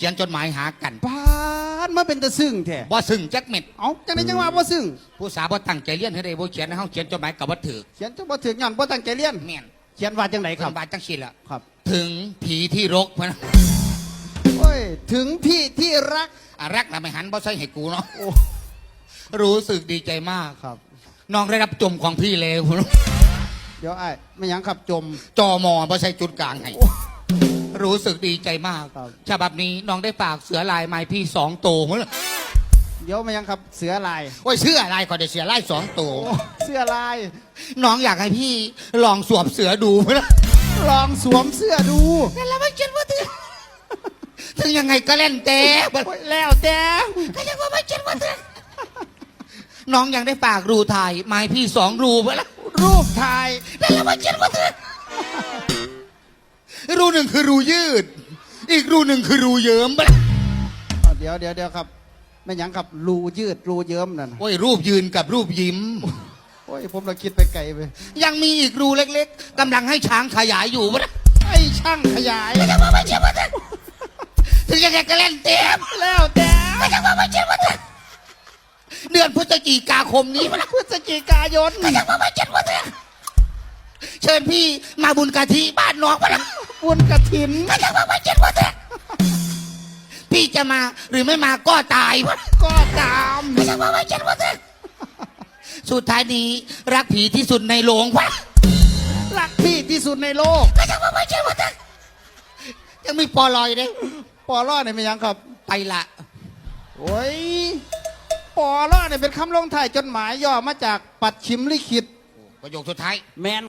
ขียนจดหมายหากันปานมาเป็นตะซึ่งแท้บ่ซึ่งจักเม็ดเอาจังไดจังว่าบ่ซึ่งผู้สาวบ่ตั้งใจเรียนให้ได้บ่เขียนให้เฮาเขียนจดหมายกับบ่ถือเขียนจังบ่ถึกย้อนบ่ตั้งใจเรียนแม่นเขียนว่าจังไดคครัรับบาจังซี่ล่ะครับ ถึงผีที่รกพะนะโอ้ยถึงพี่ที่รักอะรักน่ะไม่หันบ่ใส่ให้กูเนาะโอ้รู้สึกดีใจมากครับน้องได้รับจมของพี่แล้วเดี๋ยวไอ้ายไม่หยังครับจมจอมอบ่ใช่จุดกลางให้โอ้ รู้สึกดีใจมากครับ ฉบับนี้น้องได้ฝากเสือลายไม้พี่สองโตวมั้งเดี๋ยวไม่หยังครับเสือลาย โอ้ยเสื้อลายก่อนเดี๋ยวเสือลายสองโตวโอ้เสื้อลาย น้องอยากให้พี่ลองสวมเสือดูมั้งลองสวมเสื้อดู แต่เราไม่คิดว่าถึงถึงยังไงก็เล่นแต่โอ้ยแล้วแต่ก็ยังว่าไม่คิดว่าถึงน้องยังได้ฝากรูถ่ายไม้พี่สองรูมั้งรูปถ่ายแต่เราไม่คิดว่าถึง รูหนึ่งคือรูยืด อีกรูหนึ่งคือรูเยิ้มมั้งอะเดี๋ยวเดี๋ยวเดี๋ยวครับไม่หยังครับรูยืดรูเยิ้มนั่นน่ะโอ้ยรูปยืนกับรูปยิ้ม โอ้ยผมเราคิดไปไกลไปยังมีอีกรูเล็กๆกำลังให้ช้างขยายอยู่มั้งไอ้ช่างขยาย ไม่ใช่ว่าไม่เชื่อว่าถึงถึงยังไงก็เล่นเต็มแล้วแต่ไม่ใช่ว่าไม่เชื่อว่าถึงเดือนพฤศจิกาคมนี้มั้งพฤศจิกายนไม่ใช่ว่าไม่เชื่อว่าถึงเชิญพี่มาบุญกะทิบ้านน้องมั้ง บุญกระถินไม่ใช่ว่าไม่เชื่อว่าถึงพี่จะมาหรือไม่มาก็ตายมั้งก็ตามไม่ใช่ว่าไม่เชื่อว่าถึงสุดท้ายนี้รักผีที่สุดในโรงวะรักพี่ที่สุดในโลกไม่ใช่ว่าไม่เชื่อว่าถึงยังมีปอลอยเลยปอล่อเนี่ยไม่ยังครับ ไปละโอ้ยปอล่อเนี่ยเป็นคำลงท้ายจดหมายย่อมาจากปัดชิมลิขิตประโยคสุดท้ายแมน